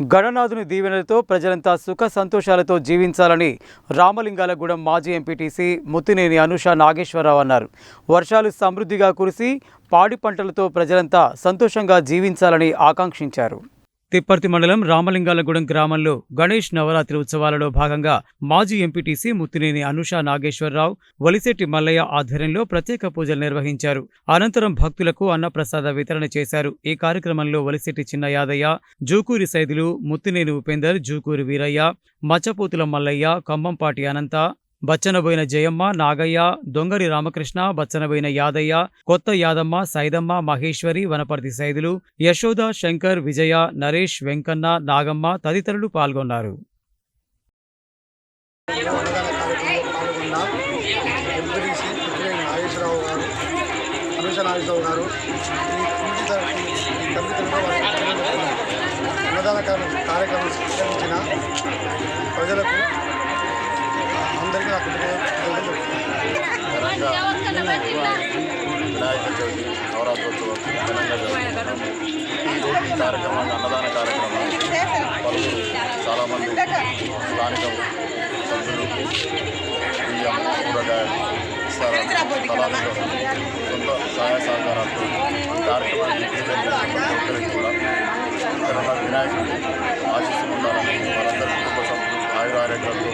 గణనాథుని దీవెనలతో ప్రజలంతా సుఖ సంతోషాలతో జీవించాలని రామలింగాలగూడెం మాజీ ఎంపీటీసీ ముత్తినేని అనుష నాగేశ్వరరావు అన్నారు. వర్షాలు సమృద్ధిగా కురిసి పాడి పంటలతో ప్రజలంతా సంతోషంగా జీవించాలని ఆకాంక్షించారు. తిప్పర్తి మండలం రామలింగాలగూడెం గ్రామంలో గణేష్ నవరాత్రి ఉత్సవాలలో భాగంగా మాజీ ఎంపీటీసీ ముత్తినేని అనుషా నాగేశ్వరరావు వలిశెట్టి మల్లయ్య ఆధ్వర్యంలో ప్రత్యేక పూజలు నిర్వహించారు. అనంతరం భక్తులకు అన్నప్రసాద వితరణ చేశారు. ఈ కార్యక్రమంలో వలిశెట్టి చిన్న యాదయ్య జూకూరి సైదులు ముత్తినేని ఉపేందర్ జూకూరి వీరయ్య మచ్చపోతుల మల్లయ్య కంబంపాటి అనంత బచ్చనబోయిన జయమ్మ నాగయ్య దొంగరి రామకృష్ణ బచ్చనబోయిన యాదయ్య కొత్త యాదమ్మ సైదమ్మ మహేశ్వరి వనపర్తి సైదులు యశోద శంకర్ విజయ నరేష్ వెంకన్న నాగమ్మ తదితరులు పాల్గొన్నారు. కార్యక్రమం ప్రజలకు చవితి నవరాత్రోత్సవం ఘనంగా జరుగుతుంది ఈరోజు ఈ కార్యక్రమాన్ని అన్నదాన కార్యక్రమాన్ని పలువురు చాలామంది స్థానిక సభ్యులు బియ్యం కూరగాయలు స్థలాలతో సొంత సహాయ సహకారాలతో కార్యక్రమాన్ని ప్రతి కూడా ఇక్కడ ఉన్న వినాయకుడిని వారందరి కుటుంబ సభ్యులు ఆయుర ఆరోగ్యాలతో